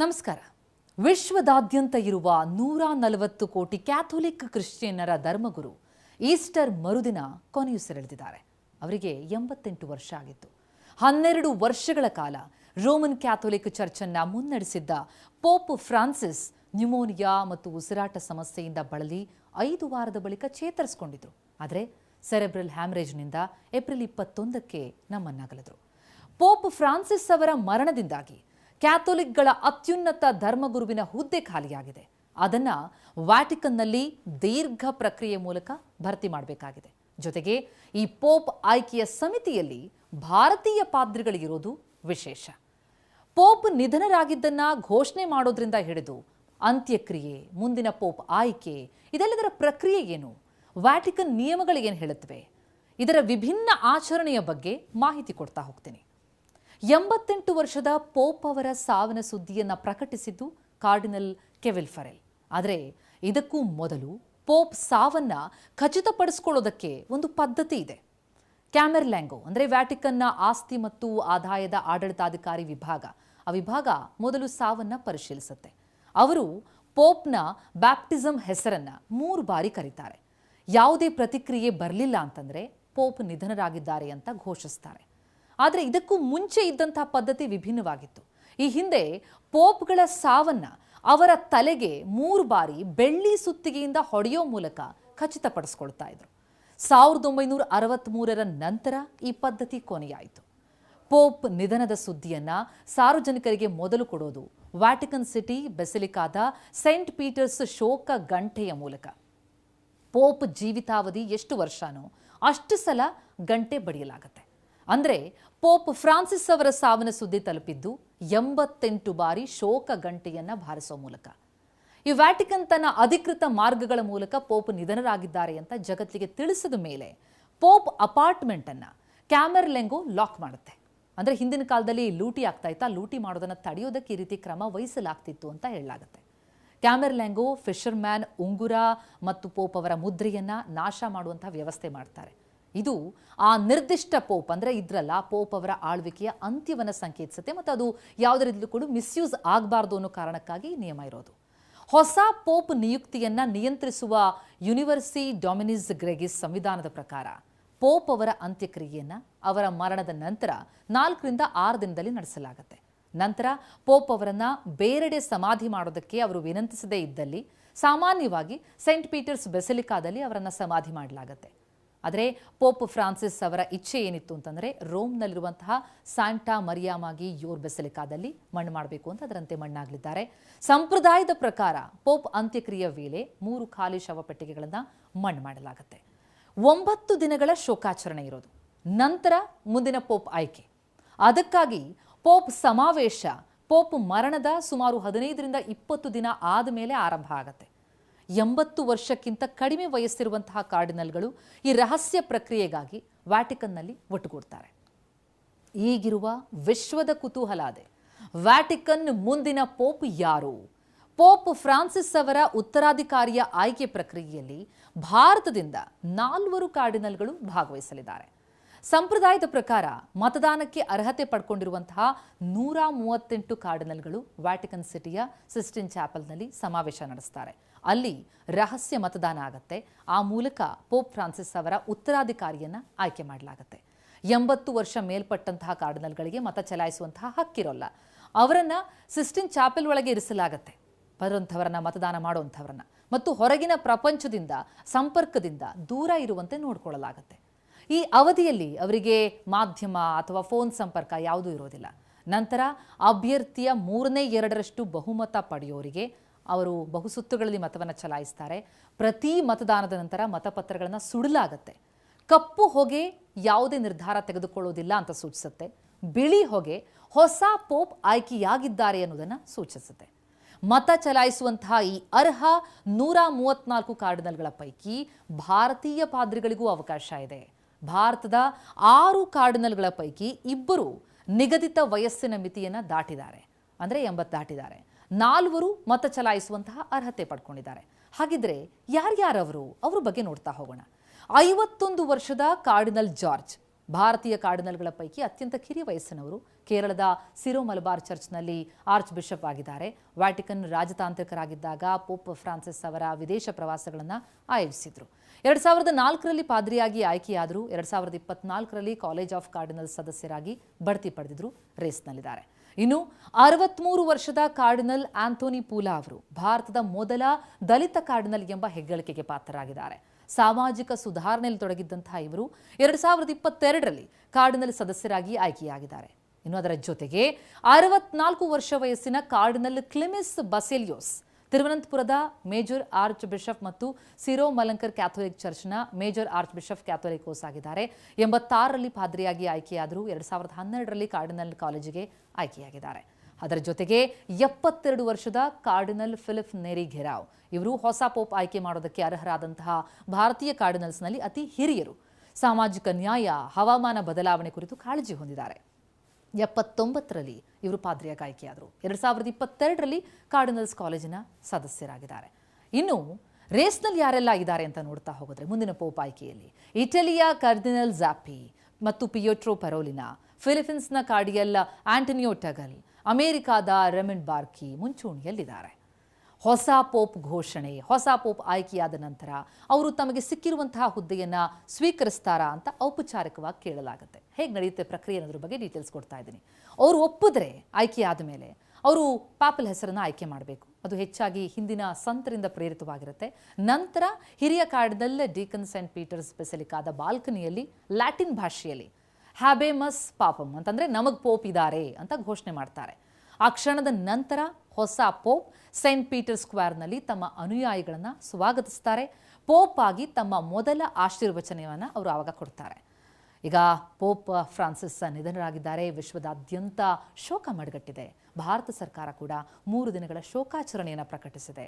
ನಮಸ್ಕಾರ. ವಿಶ್ವದಾದ್ಯಂತ ಇರುವ ನೂರ ನಲವತ್ತು ಕೋಟಿ ಕ್ಯಾಥೋಲಿಕ್ ಕ್ರಿಶ್ಚಿಯನ್ನರ ಧರ್ಮಗುರು ಈಸ್ಟರ್ ಮರುದಿನ ಕೊನೆಯುಸಿರೆಳೆದಿದ್ದಾರೆ ಅವರಿಗೆ ಎಂಬತ್ತೆಂಟು ವರ್ಷ ಆಗಿತ್ತು. ಹನ್ನೆರಡು ವರ್ಷಗಳ ಕಾಲ ರೋಮನ್ ಕ್ಯಾಥೋಲಿಕ್ ಚರ್ಚನ್ನ ಮುನ್ನಡೆಸಿದ್ದ ಪೋಪ್ ಫ್ರಾನ್ಸಿಸ್ ನ್ಯೂಮೋನಿಯಾ ಮತ್ತು ಉಸಿರಾಟ ಸಮಸ್ಯೆಯಿಂದ ಬಳಲಿ ಐದು ವಾರದ ಬಳಿಕ ಚೇತರಿಸಿಕೊಂಡಿದ್ರು. ಆದರೆ ಸೆರೆಬ್ರಲ್ ಹ್ಯಾಮ್ರೇಜ್ನಿಂದ ಏಪ್ರಿಲ್ ಇಪ್ಪತ್ತೊಂದಕ್ಕೆ ನಮ್ಮನ್ನಗಲಿದ್ರು. ಪೋಪ್ ಫ್ರಾನ್ಸಿಸ್ ಅವರ ಮರಣದಿಂದಾಗಿ ಕ್ಯಾಥೋಲಿಕ್ಗಳ ಅತ್ಯುನ್ನತ ಧರ್ಮಗುರುವಿನ ಹುದ್ದೆ ಖಾಲಿಯಾಗಿದೆ. ಅದನ್ನ ವ್ಯಾಟಿಕನ್ನಲ್ಲಿ ದೀರ್ಘ ಪ್ರಕ್ರಿಯೆ ಮೂಲಕ ಭರ್ತಿ ಮಾಡಬೇಕಾಗಿದೆ. ಜೊತೆಗೆ ಈ ಪೋಪ್ ಆಯ್ಕೆಯ ಸಮಿತಿಯಲ್ಲಿ ಭಾರತೀಯ ಪಾದ್ರಿಗಳಿರೋದು ವಿಶೇಷ. ಪೋಪ್ ನಿಧನರಾಗಿದ್ದನ್ನ ಘೋಷಣೆ ಮಾಡೋದ್ರಿಂದ ಹಿಡಿದು ಅಂತ್ಯಕ್ರಿಯೆ, ಮುಂದಿನ ಪೋಪ್ ಆಯ್ಕೆ, ಇದೆಲ್ಲದರ ಪ್ರಕ್ರಿಯೆ ಏನು? ವ್ಯಾಟಿಕನ್ ನಿಯಮಗಳು ಏನು ಹೇಳುತ್ತವೆ? ಇದರ ವಿಭಿನ್ನ ಆಚರಣೆಯ ಬಗ್ಗೆ ಮಾಹಿತಿ ಕೊಡ್ತಾ ಹೋಗ್ತೀನಿ. ಎಂಬತ್ತೆಂಟು ವರ್ಷದ ಪೋಪ್ ಅವರ ಸಾವಿನ ಸುದ್ದಿಯನ್ನು ಪ್ರಕಟಿಸಿದ್ದು ಕಾರ್ಡಿನಲ್ ಕೆವಿಲ್ ಫರೆಲ್. ಆದರೆ ಇದಕ್ಕೂ ಮೊದಲು ಪೋಪ್ ಸಾವನ್ನ ಖಚಿತಪಡಿಸ್ಕೊಳ್ಳೋದಕ್ಕೆ ಒಂದು ಪದ್ಧತಿ ಇದೆ. ಕ್ಯಾಮೆರ್ಲ್ಯಾಂಗೋ, ಅಂದರೆ ವ್ಯಾಟಿಕನ್ನ ಆಸ್ತಿ ಮತ್ತು ಆದಾಯದ ಆಡಳಿತಾಧಿಕಾರಿ ವಿಭಾಗ. ಆ ವಿಭಾಗ ಮೊದಲು ಸಾವನ್ನ ಪರಿಶೀಲಿಸುತ್ತೆ. ಅವರು ಪೋಪ್ನ ಬ್ಯಾಪ್ಟಿಸಮ್ ಹೆಸರನ್ನು ಮೂರು ಬಾರಿ ಕರೀತಾರೆ. ಯಾವುದೇ ಪ್ರತಿಕ್ರಿಯೆ ಬರಲಿಲ್ಲ ಅಂತಂದರೆ ಪೋಪ್ ನಿಧನರಾಗಿದ್ದಾರೆ ಅಂತ ಘೋಷಿಸ್ತಾರೆ. ಆದರೆ ಇದಕ್ಕೂ ಮುಂಚೆ ಇದ್ದಂತಹ ಪದ್ಧತಿ ವಿಭಿನ್ನವಾಗಿತ್ತು. ಈ ಹಿಂದೆ ಪೋಪ್ಗಳ ಸಾವನ್ನ ಅವರ ತಲೆಗೆ ಮೂರು ಬಾರಿ ಬೆಳ್ಳಿ ಸುತ್ತಿಗೆಯಿಂದ ಹೊಡೆಯೋ ಮೂಲಕ ಖಚಿತಪಡಿಸ್ಕೊಳ್ತಾ ಇದ್ರು. ಸಾವಿರದ ಒಂಬೈನೂರ ಅರವತ್ತ್ಮೂರರ ನಂತರ ಈ ಪದ್ಧತಿ ಕೊನೆಯಾಯಿತು. ಪೋಪ್ ನಿಧನದ ಸುದ್ದಿಯನ್ನ ಸಾರ್ವಜನಿಕರಿಗೆ ಮೊದಲು ಕೊಡೋದು ವ್ಯಾಟಿಕನ್ ಸಿಟಿ, ಬೆಸಿಲಿಕಾದ ಸೆಂಟ್ ಪೀಟರ್ಸ್ ಶೋಕ ಗಂಟೆಯ ಮೂಲಕ. ಪೋಪ್ ಜೀವಿತಾವಧಿ ಎಷ್ಟು ವರ್ಷನೋ ಅಷ್ಟು ಸಲ ಗಂಟೆ ಬಡಿಯಲಾಗತ್ತೆ. ಅಂದ್ರೆ ಪೋಪ್ ಫ್ರಾನ್ಸಿಸ್ ಅವರ ಸಾವಿನ ಸುದ್ದಿ ತಲುಪಿದ್ದು ಎಂಬತ್ತೆಂಟು ಬಾರಿ ಶೋಕ ಗಂಟೆಯನ್ನು ಬಾರಿಸೋ ಮೂಲಕ. ಈ ವ್ಯಾಟಿಕನ್ ತನ್ನ ಅಧಿಕೃತ ಮಾರ್ಗಗಳ ಮೂಲಕ ಪೋಪ್ ನಿಧನರಾಗಿದ್ದಾರೆ ಅಂತ ಜಗತ್ತಿಗೆ ತಿಳಿಸಿದ ಮೇಲೆ ಪೋಪ್ ಅಪಾರ್ಟ್ಮೆಂಟನ್ನು ಕ್ಯಾಮರ್ಲೆಂಗೋ ಲಾಕ್ ಮಾಡುತ್ತೆ. ಅಂದರೆ ಹಿಂದಿನ ಕಾಲದಲ್ಲಿ ಲೂಟಿ ಆಗ್ತಾ ಇತ್ತಾ, ಲೂಟಿ ಮಾಡೋದನ್ನ ತಡೆಯೋದಕ್ಕೆ ಈ ರೀತಿ ಕ್ರಮ ವಹಿಸಲಾಗ್ತಿತ್ತು ಅಂತ ಹೇಳಲಾಗುತ್ತೆ. ಕ್ಯಾಮೆರ್ಲ್ಯಾಂಗೋ ಫಿಶರ್ಮ್ಯಾನ್, ಉಂಗುರ ಮತ್ತು ಪೋಪ್ ಅವರ ಮುದ್ರೆಯನ್ನು ನಾಶ ಮಾಡುವಂತಹ ವ್ಯವಸ್ಥೆ ಮಾಡ್ತಾರೆ. ಇದು ಆ ನಿರ್ದಿಷ್ಟ ಪೋಪ್ ಅಂದ್ರೆ ಇದ್ರಲ್ಲ ಪೋಪ್ ಅವರ ಆಳ್ವಿಕೆಯ ಅಂತ್ಯವನ್ನು ಸಂಕೇತಿಸುತ್ತೆ ಮತ್ತು ಅದು ಯಾವುದರಿಂದಲೂ ಕೂಡ ಮಿಸ್ಯೂಸ್ ಆಗಬಾರ್ದು ಅನ್ನೋ ಕಾರಣಕ್ಕಾಗಿ ನಿಯಮ ಇರೋದು. ಹೊಸ ಪೋಪ್ ನಿಯುಕ್ತಿಯನ್ನು ನಿಯಂತ್ರಿಸುವ ಯೂನಿವರ್ಸಿ ಡೊಮಿನಿಸ್ ಗ್ರೆಗಿಸ್ ಸಂವಿಧಾನದ ಪ್ರಕಾರ ಪೋಪ್ ಅವರ ಅಂತ್ಯಕ್ರಿಯೆಯನ್ನು ಅವರ ಮರಣದ ನಂತರ ನಾಲ್ಕರಿಂದ ಆರು ದಿನದಲ್ಲಿ ನಡೆಸಲಾಗುತ್ತೆ. ನಂತರ ಪೋಪ್ ಅವರನ್ನು ಬೇರೆಡೆ ಸಮಾಧಿ ಮಾಡೋದಕ್ಕೆ ಅವರು ವಿನಂತಿಸದೇ ಇದ್ದಲ್ಲಿ ಸಾಮಾನ್ಯವಾಗಿ ಸೈಂಟ್ ಪೀಟರ್ಸ್ ಬೆಸಿಲಿಕಾದಲ್ಲಿ ಅವರನ್ನ ಸಮಾಧಿ ಮಾಡಲಾಗುತ್ತೆ. ಆದರೆ ಪೋಪ್ ಫ್ರಾನ್ಸಿಸ್ ಅವರ ಇಚ್ಛೆ ಏನಿತ್ತು ಅಂತಂದರೆ ರೋಮ್ನಲ್ಲಿರುವಂತಹ ಸ್ಯಾಂಟಾ ಮರಿಯಾಮಾಗಿ ಯೋರ್ ಬೆಸಲಿಕಾದಲ್ಲಿ ಮಣ್ಣು ಮಾಡಬೇಕು ಅಂತ ಅದರಂತೆ ಮಣ್ಣಾಗಲಿದ್ದಾರೆ. ಸಂಪ್ರದಾಯದ ಪ್ರಕಾರ ಪೋಪ್ ಅಂತ್ಯಕ್ರಿಯೆ ವೇಳೆ ಮೂರು ಖಾಲಿ ಶವಪೆಟ್ಟಿಗೆಗಳನ್ನು ಮಣ್ಣು ಮಾಡಲಾಗುತ್ತೆ. ಒಂಬತ್ತು ದಿನಗಳ ಶೋಕಾಚರಣೆ ಇರೋದು. ನಂತರ ಮುಂದಿನ ಪೋಪ್ ಆಯ್ಕೆ. ಅದಕ್ಕಾಗಿ ಪೋಪ್ ಸಮಾವೇಶ, ಪೋಪ್ ಮರಣದ ಸುಮಾರು ಹದಿನೈದರಿಂದ ಇಪ್ಪತ್ತು ದಿನ ಆದ ಮೇಲೆ ಆರಂಭ ಆಗತ್ತೆ. ಎಂಬತ್ತು ವರ್ಷಕ್ಕಿಂತ ಕಡಿಮೆ ವಯಸ್ಸಿರುವಂತಹ ಕಾರ್ಡಿನಲ್ಗಳು ಈ ರಹಸ್ಯ ಪ್ರಕ್ರಿಯೆಗಾಗಿ ವ್ಯಾಟಿಕನ್ನಲ್ಲಿ ಒಟ್ಟುಗೂಡ್ತಾರೆ. ಈಗಿರುವ ವಿಶ್ವದ ಕುತೂಹಲ ಅದೇ ವ್ಯಾಟಿಕನ್ ಮುಂದಿನ ಪೋಪ್ ಯಾರು? ಪೋಪ್ ಫ್ರಾನ್ಸಿಸ್ ಅವರ ಉತ್ತರಾಧಿಕಾರಿಯ ಆಯ್ಕೆ ಪ್ರಕ್ರಿಯೆಯಲ್ಲಿ ಭಾರತದಿಂದ ನಾಲ್ವರು ಕಾರ್ಡಿನಲ್ಗಳು ಭಾಗವಹಿಸಲಿದ್ದಾರೆ. ಸಂಪ್ರದಾಯದ ಪ್ರಕಾರ ಮತದಾನಕ್ಕೆ ಅರ್ಹತೆ ಪಡ್ಕೊಂಡಿರುವಂತಹ ನೂರ ಮೂವತ್ತೆಂಟು ಕಾರ್ಡಿನಲ್ಗಳು ವ್ಯಾಟಿಕನ್ ಸಿಟಿಯ ಸಿಸ್ಟಿನ್ ಚಾಪಲ್ನಲ್ಲಿ ಸಮಾವೇಶ ನಡೆಸ್ತಾರೆ. ಅಲ್ಲಿ ರಹಸ್ಯ ಮತದಾನ ಆಗತ್ತೆ. ಆ ಮೂಲಕ ಪೋಪ್ ಫ್ರಾನ್ಸಿಸ್ ಅವರ ಉತ್ತರಾಧಿಕಾರಿಯನ್ನು ಆಯ್ಕೆ ಮಾಡಲಾಗುತ್ತೆ. ಎಂಬತ್ತು ವರ್ಷ ಮೇಲ್ಪಟ್ಟಂತಹ ಕಾರ್ಡಿನಲ್ಗಳಿಗೆ ಮತ ಚಲಾಯಿಸುವಂತಹ ಹಕ್ಕಿರೋಲ್ಲ. ಅವರನ್ನ ಸಿಸ್ಟಿನ್ ಚಾಪೆಲ್ ಒಳಗೆ ಇರಿಸಲಾಗತ್ತೆ. ಬರುವಂಥವರನ್ನ ಮತದಾನ ಮಾಡುವಂಥವ್ರನ್ನ ಮತ್ತು ಹೊರಗಿನ ಪ್ರಪಂಚದಿಂದ, ಸಂಪರ್ಕದಿಂದ ದೂರ ಇರುವಂತೆ ನೋಡಿಕೊಳ್ಳಲಾಗತ್ತೆ. ಈ ಅವಧಿಯಲ್ಲಿ ಅವರಿಗೆ ಮಾಧ್ಯಮ ಅಥವಾ ಫೋನ್ ಸಂಪರ್ಕ ಯಾವುದೂ ಇರೋದಿಲ್ಲ. ನಂತರ ಅಭ್ಯರ್ಥಿಯ ಮೂರನೇ ಎರಡರಷ್ಟು ಬಹುಮತ ಪಡೆಯೋರಿಗೆ ಅವರು ಬಹುಸುತ್ತುಗಳಲ್ಲಿ ಮತವನ್ನು ಚಲಾಯಿಸ್ತಾರೆ. ಪ್ರತಿ ಮತದಾನದ ನಂತರ ಮತಪತ್ರಗಳನ್ನು ಸುಡಲಾಗತ್ತೆ. ಕಪ್ಪು ಹೊಗೆ ಯಾವುದೇ ನಿರ್ಧಾರ ತೆಗೆದುಕೊಳ್ಳೋದಿಲ್ಲ ಅಂತ ಸೂಚಿಸುತ್ತೆ. ಬಿಳಿ ಹೊಗೆ ಹೊಸ ಪೋಪ್ ಆಯ್ಕೆಯಾಗಿದ್ದಾರೆ ಅನ್ನೋದನ್ನು ಸೂಚಿಸುತ್ತೆ. ಮತ ಚಲಾಯಿಸುವಂತಹ ಈ ಅರ್ಹ ನೂರ ಮೂವತ್ನಾಲ್ಕು ಕಾರ್ಡಿನಲ್ಗಳ ಪೈಕಿ ಭಾರತೀಯ ಪಾದ್ರಿಗಳಿಗೂ ಅವಕಾಶ ಇದೆ. ಭಾರತದ ಆರು ಕಾರ್ಡಿನಲ್ಗಳ ಪೈಕಿ ಇಬ್ಬರು ನಿಗದಿತ ವಯಸ್ಸಿನ ಮಿತಿಯನ್ನು ದಾಟಿದ್ದಾರೆ. ಅಂದರೆ ಎಂಬತ್ತು ದಾಟಿದ್ದಾರೆ. ನಾಲ್ವರು ಮತ ಚಲಾಯಿಸುವಂತಹ ಅರ್ಹತೆ ಪಡ್ಕೊಂಡಿದ್ದಾರೆ. ಹಾಗಿದ್ರೆ ಯಾರ್ಯಾರವರು ಅವ್ರ ಬಗ್ಗೆ ನೋಡ್ತಾ ಹೋಗೋಣ. ಐವತ್ತೊಂದು ವರ್ಷದ ಕಾರ್ಡಿನಲ್ ಜಾರ್ಜ್, ಭಾರತೀಯ ಕಾರ್ಡಿನಲ್ಗಳ ಪೈಕಿ ಅತ್ಯಂತ ಕಿರಿಯ ವಯಸ್ಸಿನವರು, ಕೇರಳದ ಸಿರೋ ಮಲಬಾರ್ ಚರ್ಚ್ನಲ್ಲಿ ಆರ್ಚ್ ಬಿಷಪ್ ಆಗಿದ್ದಾರೆ. ವ್ಯಾಟಿಕನ್ ರಾಜತಾಂತ್ರಿಕರಾಗಿದ್ದಾಗ ಪೋಪ್ ಫ್ರಾನ್ಸಿಸ್ ಅವರ ವಿದೇಶ ಪ್ರವಾಸಗಳನ್ನು ಆಯೋಜಿಸಿದ್ರು. ಎರಡು ಸಾವಿರದ ನಾಲ್ಕರಲ್ಲಿ ಪಾದ್ರಿಯಾಗಿ ಆಯ್ಕೆಯಾದರು ಎರಡು ಸಾವಿರದ ಇಪ್ಪತ್ನಾಲ್ಕರಲ್ಲಿ ಕಾಲೇಜ್ ಆಫ್ ಕಾರ್ಡಿನಲ್ ಸದಸ್ಯರಾಗಿ ಬಡ್ತಿ ಪಡೆದಿದ್ರು, ರೇಸ್ನಲ್ಲಿದ್ದಾರೆ. ಇನ್ನು ಅರವತ್ಮೂರು ವರ್ಷದ ಕಾರ್ಡಿನಲ್ ಆಂಥೋನಿ ಪೂಲಾ ಅವರು ಭಾರತದ ಮೊದಲ ದಲಿತ ಕಾರ್ಡಿನಲ್ ಎಂಬ ಹೆಗ್ಗಳಿಕೆಗೆ ಪಾತ್ರರಾಗಿದ್ದಾರೆ. ಸಾಮಾಜಿಕ ಸುಧಾರಣೆಯಲ್ಲಿ ತೊಡಗಿದ್ದಂತಹ ಇವರು ಎರಡ್ ಸಾವಿರದ ಇಪ್ಪತ್ತೆರಡರಲ್ಲಿ ಕಾರ್ಡಿನಲ್ ಸದಸ್ಯರಾಗಿ ಆಯ್ಕೆಯಾಗಿದ್ದಾರೆ. ಇನ್ನು ಅದರ ಜೊತೆಗೆ ಅರವತ್ನಾಲ್ಕು ವರ್ಷ ವಯಸ್ಸಿನ ಕಾರ್ಡಿನಲ್ ಕ್ಲಿಮಿಸ್ ಬಸೆಲಿಯೋಸ್ ತಿರುವನಂತಪುರದ ಮೇಜರ್ ಆರ್ಚ್ ಬಿಷಪ್ ಮತ್ತು ಸಿರೋ ಮಲಂಕರ್ ಕ್ಯಾಥೋಲಿಕ್ ಚರ್ಚ್ನ ಮೇಜರ್ ಆರ್ಚ್ ಬಿಷಪ್ ಕ್ಯಾಥೋಲಿಕೋಸ್ ಆಗಿದ್ದಾರೆ. ಎಂಬತ್ತಾರರಲ್ಲಿ ಪಾದ್ರಿಯಾಗಿ ಆಯ್ಕೆಯಾದರು ಎರಡು ಸಾವಿರದ ಹನ್ನೆರಡರಲ್ಲಿ ಕಾರ್ಡಿನಲ್ ಕಾಲೇಜಿಗೆ ಆಯ್ಕೆಯಾಗಿದ್ದಾರೆ. ಅದರ ಜೊತೆಗೆ ಎಪ್ಪತ್ತೆರಡು ವರ್ಷದ ಕಾರ್ಡಿನಲ್ ಫಿಲಿಪ್ ನೇರಿ ಘೆರಾವ್ ಇವರು ಹೊಸ ಪೋಪ್ ಆಯ್ಕೆ ಮಾಡೋದಕ್ಕೆ ಅರ್ಹರಾದಂತಹ ಭಾರತೀಯ ಕಾರ್ಡಿನಲ್ಸ್ನಲ್ಲಿ ಅತಿ ಹಿರಿಯರು. ಸಾಮಾಜಿಕ ನ್ಯಾಯ, ಹವಾಮಾನ ಬದಲಾವಣೆ ಕುರಿತು ಕಾಳಜಿ ಹೊಂದಿದ್ದಾರೆ. ಎಪ್ಪತ್ತೊಂಬತ್ತರಲ್ಲಿ ಇವರು ಪಾದ್ರಿಯ ಆಯ್ಕೆಯಾದರು ಎರಡು ಸಾವಿರದ ಇಪ್ಪತ್ತೆರಡರಲ್ಲಿ ಕಾರ್ಡಿನಲ್ಸ್ ಕಾಲೇಜಿನ ಸದಸ್ಯರಾಗಿದ್ದಾರೆ. ಇನ್ನು ರೇಸ್ನಲ್ಲಿ ಯಾರೆಲ್ಲ ಇದ್ದಾರೆ ಅಂತ ನೋಡ್ತಾ ಹೋಗಿದ್ರೆ ಮುಂದಿನ ಪೋಪ್ ಆಯ್ಕೆಯಲ್ಲಿ ಇಟಲಿಯ ಕರ್ದಿನಲ್ ಜಾಪಿ ಮತ್ತು ಪಿಯೋಟ್ರೋ ಪರೋಲಿನಾ, ಫಿಲಿಪೀನ್ಸ್ನ ಕಾರ್ಡಿಯಲ್ ಆಂಟನಿಯೋ ಟಗಲ್, ಅಮೆರಿಕಾದ ರೆಮಿನ್ ಬಾರ್ಕಿ ಮುಂಚೂಣಿಯಲ್ಲಿದ್ದಾರೆ. ಹೊಸ ಪೋಪ್ ಘೋಷಣೆ, ಹೊಸ ಪೋಪ್ ಆಯ್ಕೆಯಾದ ನಂತರ ಅವರು ತಮಗೆ ಸಿಕ್ಕಿರುವಂತಹ ಹುದ್ದೆಯನ್ನು ಸ್ವೀಕರಿಸ್ತಾರಾ ಅಂತ ಔಪಚಾರಿಕವಾಗಿ ಕೇಳಲಾಗುತ್ತೆ. ಹೇಗೆ ನಡೆಯುತ್ತೆ ಪ್ರಕ್ರಿಯೆ ಅನ್ನೋದ್ರ ಬಗ್ಗೆ ಡೀಟೇಲ್ಸ್ ಕೊಡ್ತಾ ಇದ್ದೀನಿ. ಅವರು ಒಪ್ಪಿದ್ರೆ ಆಯ್ಕೆಯಾದ ಮೇಲೆ ಅವರು ಪಾಪಲ್ ಹೆಸರನ್ನು ಆಯ್ಕೆ ಮಾಡಬೇಕು. ಅದು ಹೆಚ್ಚಾಗಿ ಹಿಂದಿನ ಸಂತರಿಂದ ಪ್ರೇರಿತವಾಗಿರುತ್ತೆ. ನಂತರ ಹಿರಿಯ ಕಾರ್ಡ್ನಲ್ ಡೀಕನ್ ಸೆಂಟ್ ಪೀಟರ್ಸ್ ಬೆಸಲಿಕಾದ ಬಾಲ್ಕನಿಯಲ್ಲಿ ಲ್ಯಾಟಿನ್ ಭಾಷೆಯಲ್ಲಿ ಹ್ಯಾಬೇಮಸ್ ಪಾಪಮ್ ಅಂತಂದರೆ ನಮಗೆ ಪೋಪ್ ಇದ್ದಾರೆ ಅಂತ ಘೋಷಣೆ ಮಾಡ್ತಾರೆ. ಆ ಕ್ಷಣದ ನಂತರ ಹೊಸ ಪೋಪ್ ಸೇಂಟ್ ಪೀಟರ್ ಸ್ಕ್ವೇರ್ನಲ್ಲಿ ತಮ್ಮ ಅನುಯಾಯಿಗಳನ್ನು ಸ್ವಾಗತಿಸ್ತಾರೆ. ಪೋಪ್ ಆಗಿ ತಮ್ಮ ಮೊದಲ ಆಶೀರ್ವಚನವನ್ನು ಅವರು ಆವಾಗ ಕೊಡ್ತಾರೆ. ಈಗ ಪೋಪ್ ಫ್ರಾನ್ಸಿಸ್ ನಿಧನರಾಗಿದ್ದಾರೆ. ವಿಶ್ವದಾದ್ಯಂತ ಶೋಕ ಮಡಗಟ್ಟಿದೆ. ಭಾರತ ಸರ್ಕಾರ ಕೂಡ ಮೂರು ದಿನಗಳ ಶೋಕಾಚರಣೆಯನ್ನು ಪ್ರಕಟಿಸಿದೆ.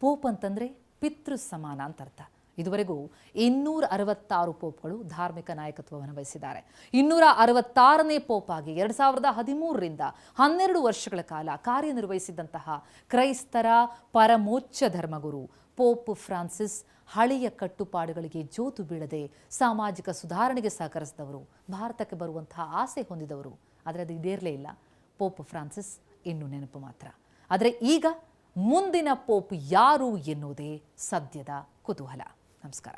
ಪೋಪ್ ಅಂತಂದರೆ ಪಿತೃ ಸಮಾನ ಅಂತ ಅರ್ಥ. ಇದುವರೆಗೂ ಇನ್ನೂರ ಅರವತ್ತಾರು ಪೋಪ್ಗಳು ಧಾರ್ಮಿಕ ನಾಯಕತ್ವವನ್ನು ವಹಿಸಿದ್ದಾರೆ. ಇನ್ನೂರ ಅರವತ್ತಾರನೇ ಪೋಪ್ ಆಗಿ ಎರಡ್ ಸಾವಿರದ ಹದಿಮೂರರಿಂದ ಹನ್ನೆರಡು ವರ್ಷಗಳ ಕಾಲ ಕಾರ್ಯನಿರ್ವಹಿಸಿದಂತಹ ಕ್ರೈಸ್ತರ ಪರಮೋಚ್ಚ ಧರ್ಮಗುರು ಪೋಪ್ ಫ್ರಾನ್ಸಿಸ್ ಹಳೆಯ ಕಟ್ಟುಪಾಡುಗಳಿಗೆ ಜೋತು ಬೀಳದೆ ಸಾಮಾಜಿಕ ಸುಧಾರಣೆಗೆ ಸಹಕರಿಸಿದವರು, ಭಾರತಕ್ಕೆ ಬರುವಂತಹ ಆಸೆ ಹೊಂದಿದವರು. ಆದರೆ ಅದು ಇದೇರಲೇ ಇಲ್ಲ. ಪೋಪ್ ಫ್ರಾನ್ಸಿಸ್ ಇನ್ನು ನೆನಪು ಮಾತ್ರ. ಆದರೆ ಈಗ ಮುಂದಿನ ಪೋಪ್ ಯಾರು ಎನ್ನುವುದೇ ಸದ್ಯದ ಕುತೂಹಲ. ನಮಸ್ಕಾರ.